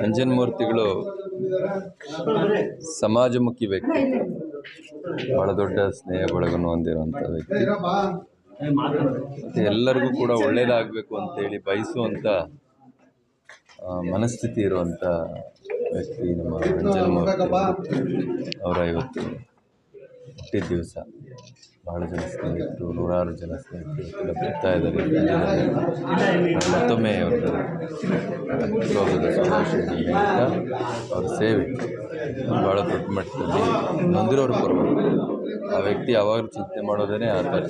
ನಂಜನಮೂರ್ತಿಗಳು ಸಮಾಜಮುಖಿ ವ್ಯಕ್ತಿ. ಬಹಳ ದೊಡ್ಡ ಸ್ನೇಹ ಬಳಗನ್ನು ಹೊಂದಿರುವಂಥ ವ್ಯಕ್ತಿ. ಎಲ್ಲರಿಗೂ ಕೂಡ ಒಳ್ಳೆಯದಾಗಬೇಕು ಅಂತೇಳಿ ಬಯಸುವಂತ ಮನಸ್ಥಿತಿ ಇರುವಂಥ ವ್ಯಕ್ತಿ ನಮ್ಮ ನಂಜನಮೂರ್ತಿ ಅವರ ಇವತ್ತು ಹುಟ್ಟಿದ ದಿವಸ. ಭಾಳ ಜನ ಸ್ನೇಹಿತರು, ನೂರಾರು ಜನ ಸ್ನೇಹಿತರು ಬರ್ತಾ ಇದ್ದಾರೆ. ಮತ್ತೊಮ್ಮೆ ರೋಗದ ಶುಭಾಶಯ ಅವ್ರ ಸೇವೆ ಭಾಳ ದೊಡ್ಡ ಮಟ್ಟದಲ್ಲಿ ನೊಂದಿರೋರು ಪರವಾಗಿ ಆ ವ್ಯಕ್ತಿ ಯಾವಾಗಲೂ ಚಿಂತೆ ಮಾಡೋದೇ ಆ ಥರ.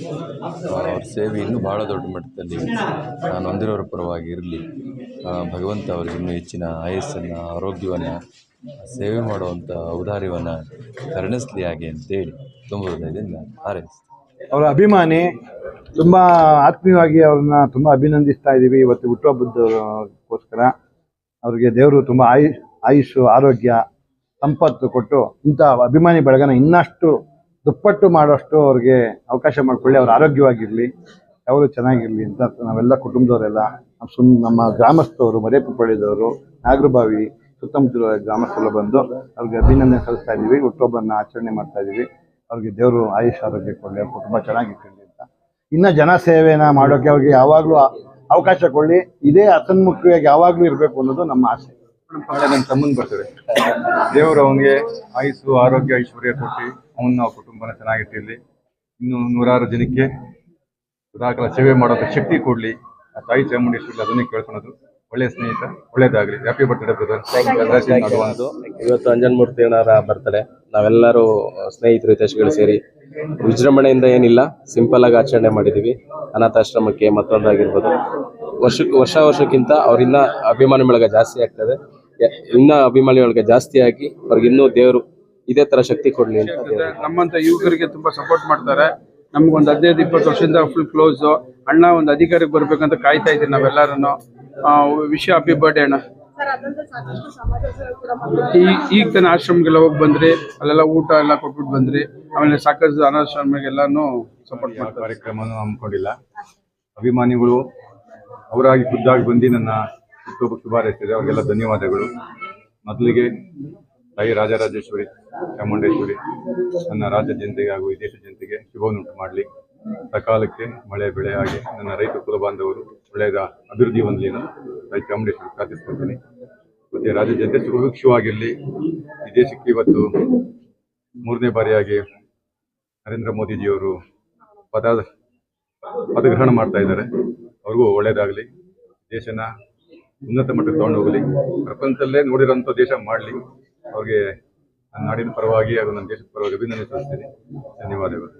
ಅವ್ರ ಸೇವೆ ಇನ್ನೂ ಭಾಳ ದೊಡ್ಡ ಮಟ್ಟದಲ್ಲಿ ನೊಂದಿರೋರ ಪರವಾಗಿ ಇರಲಿ. ಭಗವಂತ ಅವ್ರಿಗೆ ಇನ್ನೂ ಹೆಚ್ಚಿನ ಆಯಸ್ಸನ್ನು, ಆರೋಗ್ಯವನ್ನು ಸೇವೆ ಮಾಡುವಂಥ ಔದಾರ್ಯವನ್ನು ಕರುಣಿಸ್ಲಿ ಹಾಗೆ ಅಂತೇಳಿ ತುಂಬ ಹೃದಯದಿಂದ ಹಾರೈಸ್ತೀನಿ. ಅವರ ಅಭಿಮಾನಿ ತುಂಬ ಆತ್ಮೀಯವಾಗಿ ಅವ್ರನ್ನ ತುಂಬ ಅಭಿನಂದಿಸ್ತಾ ಇದ್ದೀವಿ ಇವತ್ತು ಹುಟ್ಟುಹಬ್ಬದಕ್ಕೋಸ್ಕರ ಅವ್ರಿಗೆ ದೇವರು ತುಂಬ ಆಯುಷ್ ಆಯುಷು, ಆರೋಗ್ಯ, ಸಂಪತ್ತು ಕೊಟ್ಟು ಇಂಥ ಅಭಿಮಾನಿ ಬಳಗನ ಇನ್ನಷ್ಟು ದುಪ್ಪಟ್ಟು ಮಾಡೋಷ್ಟು ಅವ್ರಿಗೆ ಅವಕಾಶ ಮಾಡಿಕೊಳ್ಳಿ. ಅವ್ರು ಆರೋಗ್ಯವಾಗಿರಲಿ ಅವರು ಚೆನ್ನಾಗಿರಲಿ ಅಂತ ನಾವೆಲ್ಲ ಕುಟುಂಬದವರೆಲ್ಲ, ನಮ್ಮ ಸುಮ್ ನಮ್ಮ ಗ್ರಾಮಸ್ಥರು ಮರೇಪುಪಳ್ಳಿದವರು ನಾಗರಬಾವಿ ಸುತ್ತಮುತ್ತಲ ಗ್ರಾಮಸ್ಥರು ಬಂದು ಅವ್ರಿಗೆ ಅಭಿನಂದನೆ ಸಲ್ಲಿಸ್ತಾ ಇದ್ದೀವಿ. ಹುಟ್ಟುಹಬ್ಬನ ಆಚರಣೆ ಮಾಡ್ತಾ ಇದ್ದೀವಿ. ಅವ್ರಿಗೆ ದೇವರು ಆಯುಷ್ ಆರೋಗ್ಯ ಕೊಡಲಿ ಕುಟುಂಬ ಚೆನ್ನಾಗಿಟ್ಕೊಳ್ಳಿ ಅಂತ. ಇನ್ನು ಜನ ಸೇವೆನ ಮಾಡೋಕೆ ಅವ್ರಿಗೆ ಯಾವಾಗಲೂ ಅವಕಾಶ ಕೊಡಲಿ. ಇದೇ ಹಸನ್ಮುಖಿಯಾಗಿ ಯಾವಾಗಲೂ ಇರಬೇಕು ಅನ್ನೋದು ನಮ್ಮ ಆಸೆ. ನಮ್ಮ ತಮ್ಮನ ಬರ್ತದೆ ದೇವರು ಅವನಿಗೆ ಆಯುಸ್ಸು ಆರೋಗ್ಯ, ಐಶ್ವರ್ಯ ಕೊಟ್ಟು ಅವನ್ನ ಕುಟುಂಬನ ಚೆನ್ನಾಗಿಟ್ಟಿರಲಿ ಇನ್ನು ನೂರಾರು ಜನಕ್ಕೆ ಸದಾಕಾಲ ಸೇವೆ ಮಾಡೋಕ್ಕೆ ಶಕ್ತಿ ಕೊಡಲಿ. ತಾಯಿ ಚಾಮುಂಡೇಶ್ವರಿ ಅದನ್ನೇ ಕೇಳ್ಕೊಳೋದು. ಒಳ್ಳೆಯ ಸ್ನೇಹಿತ ಒಳ್ಳೇದಾಗಲಿ. ಹ್ಯಾಪಿ ಬರ್ತ್ಡೇ ಬ್ರದರ್ ಇವತ್ತು ಇವತ್ತು ಅಂಜನ್ಮೂರ್ತಿ ಏನಾರ ಬರ್ತಾರೆ ನಾವೆಲ್ಲರೂ ಸ್ನೇಹಿತರು ಹಿತೇಶಗಳು ಸೇರಿ ವಿಜೃಂಭಣೆಯಿಂದ ಏನಿಲ್ಲ ಸಿಂಪಲ್ ಆಗಿ ಆಚರಣೆ ಮಾಡಿದೀವಿ. ಅನಾಥಾಶ್ರಮಕ್ಕೆ ಮತ್ತೊಂದಾಗಿರ್ಬೋದು. ವರ್ಷಕ್ಕೆ ವರ್ಷ ವರ್ಷಕ್ಕಿಂತ ಅವ್ರಿಂದ ಅಭಿಮಾನಿ ಬಳಗ ಜಾಸ್ತಿ ಆಗ್ತದೆ. ಇನ್ನ ಅಭಿಮಾನಿ ಬಳಗ ಜಾಸ್ತಿ ಆಗಿ ಅವ್ರಿಗೆ ಇನ್ನೂ ದೇವರು ಇದೇ ತರ ಶಕ್ತಿ ಕೊಡ್ಲಿ ಅಂತ ದೇವ್ರು ನಮ್ಮಂತ ಯುವಕರಿಗೆ ತುಂಬಾ ಸಪೋರ್ಟ್ ಮಾಡ್ತಾರೆ. ನಮ್ಗೊಂದು ಹದಿನೈದು ಇಪ್ಪತ್ತು ವರ್ಷದಿಂದ ಫುಲ್ ಕ್ಲೋಸ್ ಅಣ್ಣ ಒಂದು ಅಧಿಕಾರಿಗೆ ಬರ್ಬೇಕಂತ ಕಾಯ್ತಾ ಇದ್ದೀವಿ ನಾವೆಲ್ಲರೂ ವಿಶ್ ಹ್ಯಾಪಿ ಬರ್ಡೇ ಅಣ್ಣ. ಈ ಈಗ ತನ್ನ ಆಶ್ರಮಗೆಲ್ಲ ಹೋಗಿ ಬಂದ್ರಿ ಅಲ್ಲೆಲ್ಲ ಊಟ ಎಲ್ಲ ಕೊಟ್ಬಿಟ್ಟು ಬಂದ್ರಿ ಆಮೇಲೆ ಸಾಕಷ್ಟು ಅನಾಶ್ರಮಗೆಲ್ಲಾನು ಸಪೋರ್ಟ್ ಮಾಡ್ತಾರೆ. ಕಾರ್ಯಕ್ರಮನೂ ಹಮ್ಮಿಕೊಂಡಿಲ್ಲ. ಅಭಿಮಾನಿಗಳು ಅವರಾಗಿ ಖುದ್ದಾಗಿ ಬಂದು ನನ್ನ ಹುಟ್ಟುಹಬ್ಬ ಶುಭಾರೈಸಿದೆ ಅವರಿಗೆಲ್ಲ ಧನ್ಯವಾದಗಳು. ಮೊದಲಿಗೆ ತಾಯಿ ರಾಜರಾಜೇಶ್ವರಿ ಚಾಮುಂಡೇಶ್ವರಿ ನನ್ನ ರಾಜ್ಯ ಜನತೆಗೆ ಹಾಗೂ ದೇಶ ಜನತೆಗೆ ಶುಭವನ್ನುಂಟು ಮಾಡಲಿ. ಸಕಾಲಕ್ಕೆ ಮಳೆ, ಬೆಳೆ ಆಗಿ ನನ್ನ ರೈತ ಕುಲ ಬಾಂಧವರು ಒಳ್ಳೆಯದ ಅಭಿವೃದ್ಧಿ ಹೊಂದಲಿ ನಾನು ರೈತ ಚಾಮುಂಡೇಶ್ವರಿ ಪ್ರಾರ್ಥಿಸ್ಕೊಳ್ತೀನಿ. ಮತ್ತೆ ರಾಜ್ಯ ಜನತೆ ಸುಭಿಕ್ಷವಾಗಿರಲಿ. ಈ ದೇಶಕ್ಕೆ ಇವತ್ತು ಮೂರನೇ ಬಾರಿಯಾಗಿ ನರೇಂದ್ರ ಮೋದಿಜಿಯವರು ಪದ, ಪದಗ್ರಹಣ ಮಾಡ್ತಾ ಇದ್ದಾರೆ. ಅವ್ರಿಗೂ ಒಳ್ಳೇದಾಗಲಿ ದೇಶನ ಉನ್ನತ ಮಟ್ಟಕ್ಕೆ ತಗೊಂಡು ಹೋಗಲಿ. ಪ್ರಪಂಚದಲ್ಲೇ ನೋಡಿರೋಂಥ ದೇಶ ಮಾಡಲಿ. ಅವ್ರಿಗೆ ನನ್ನ ನಾಡಿನ ಪರವಾಗಿ ಹಾಗೂ ನನ್ನ ದೇಶದ ಪರವಾಗಿ ಅಭಿನಂದನೆ ಸಲ್ಲಿಸ್ತೀನಿ. ಧನ್ಯವಾದಗಳು.